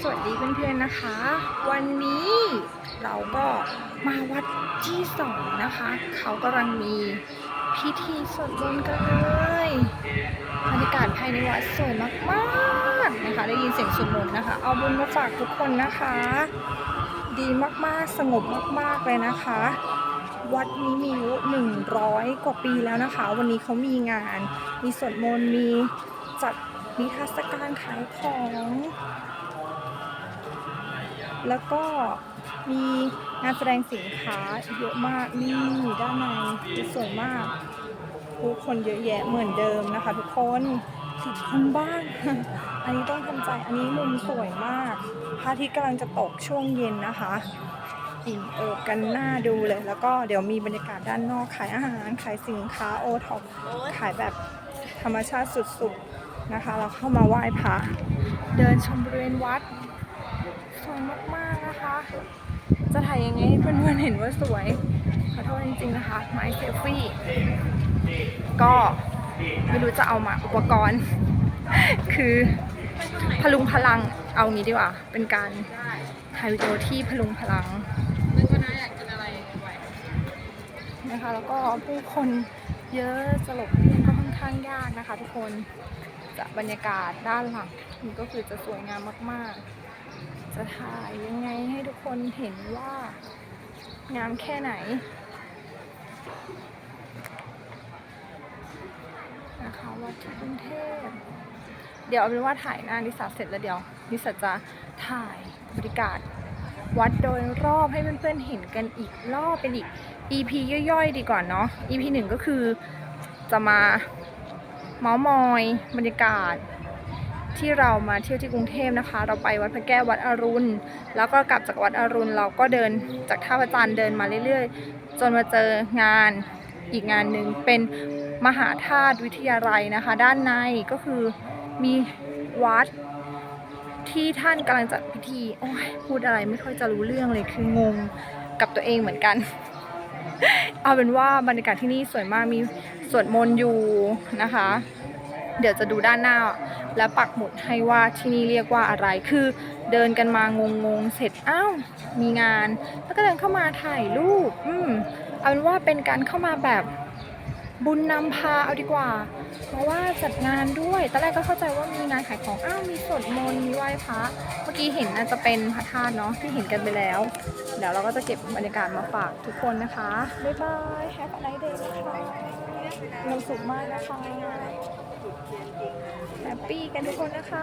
สวัสดีเพื่อนๆนะคะ วันนี้เราก็มาวัดที่สองนะคะ เขากำลังมีพิธีสวดมนต์กันเลยบรรยากาศภายในวัดสวยมากๆนะคะ ได้ยินเสียงสวดมนต์นะคะ เอาบุญมาฝากทุกคนนะคะ ดีมากๆสงบมากๆเลยนะคะ วัดนี้มีอายุ100กว่าปีแล้วนะคะ วันนี้เขามีงาน มีสวดมนต์มีจัดนิทรรศการขายของ แล้วก็มีงานแสดงสินค้าเยอะมากนี่ด้านในสวยมากผู้คนเยอะแยะเหมือนเดิมนะคะ ทุกคนติดคนบ้าง อันนี้ต้องทำใจอันนี้มุมสวยมากพระอาทิตย์กำลังจะตกช่วงเย็นนะคะอิ่มเอิบกันหน้าดูเลย แล้วก็เดี๋ยวมีบรรยากาศด้านนอกขายอาหารขายสินค้าโอท็อปขายแบบธรรมชาติสุดๆนะคะ เราเข้ามาไหว้พระเดินชมบริเวณวัด วยมากๆนะคะ จะถ่ายยังไงให้เพื่อนๆเห็นว่าสวย ขอโทษจริงๆนะคะ ไม้เซลฟี่ ก็ไม่รู้จะเอามาอุปกรณ์ คือพลุงพลังเอางี้ดีกว่า เป็นการถ่ายวิดีโอที่พลุงพลังนะคะ แล้วก็ผู้คนเยอะจะหลบเลี่ยงก็ค่อนข้างยากนะคะ ทุกคนจะบรรยากาศด้านหลังนี่ก็คือจะสวยงามมาก ๆ จะถ่ายยังไงให้ทุกคนเห็นว่างามแค่ไหนนะคะวัดที่กรุงเทพเดี๋ยวเอาเป็นว่าถ่ายหน้านิสาเสร็จแล้วเดี๋ยว นิสาจะถ่ายบรรยากาศวัดโดยรอบให้เพื่อนๆเห็นกันอีกรอบเป็นอีก EP ย่อยๆ ดีกว่าเนาะ EP หนึ่งก็คือจะมาเมาส์มอยบรรยากาศ ที่เรามาเที่ยวที่กรุงเทพนะคะ เราไปวัดพระแก้ววัดอรุณ แล้วก็กลับจากวัดอรุณ เราก็เดินจากท่าพระจันทร์เดินมาเรื่อยๆ จนมาเจองานอีกงานหนึ่งเป็นมหาธาตุวิทยาลัยนะคะ ด้านในก็คือมีวัดที่ท่านกำลังจัดพิธีโอ้ยพูดอะไรไม่ค่อยจะรู้เรื่องเลยคืองงกับตัวเองเหมือนกัน เอาเป็นว่าบรรยากาศที่นี่สวยมากมีสวดมนต์อยู่นะคะ เดี๋ยวจะดูด้านหน้า แล้วปักหมุดให้ว่าที่นี่เรียกว่าอะไร คือเดินกันมางงๆ เสร็จ อ้าว มีงาน แล้วก็เดินเข้ามาถ่ายรูป อืม เอาเป็นว่าเป็นการเข้ามาแบบบุญนำพาเอาดีกว่า เพราะว่าจัดงานด้วย ตอนแรกก็เข้าใจว่ามีงานขายของ อ้าว มีสวดมนต์ มีไหว้พระ เมื่อกี้เห็นน่าจะเป็นพระธาตุเนาะที่เห็นกันไปแล้ว เดี๋ยวเราก็จะเก็บบรรยากาศมาฝากทุกคนนะคะ บ๊ายบาย แฮปปี้ไนท์เดย์ค่ะมีควาสุขมากนะคะ แฮปปี้กันทุกคนนะคะ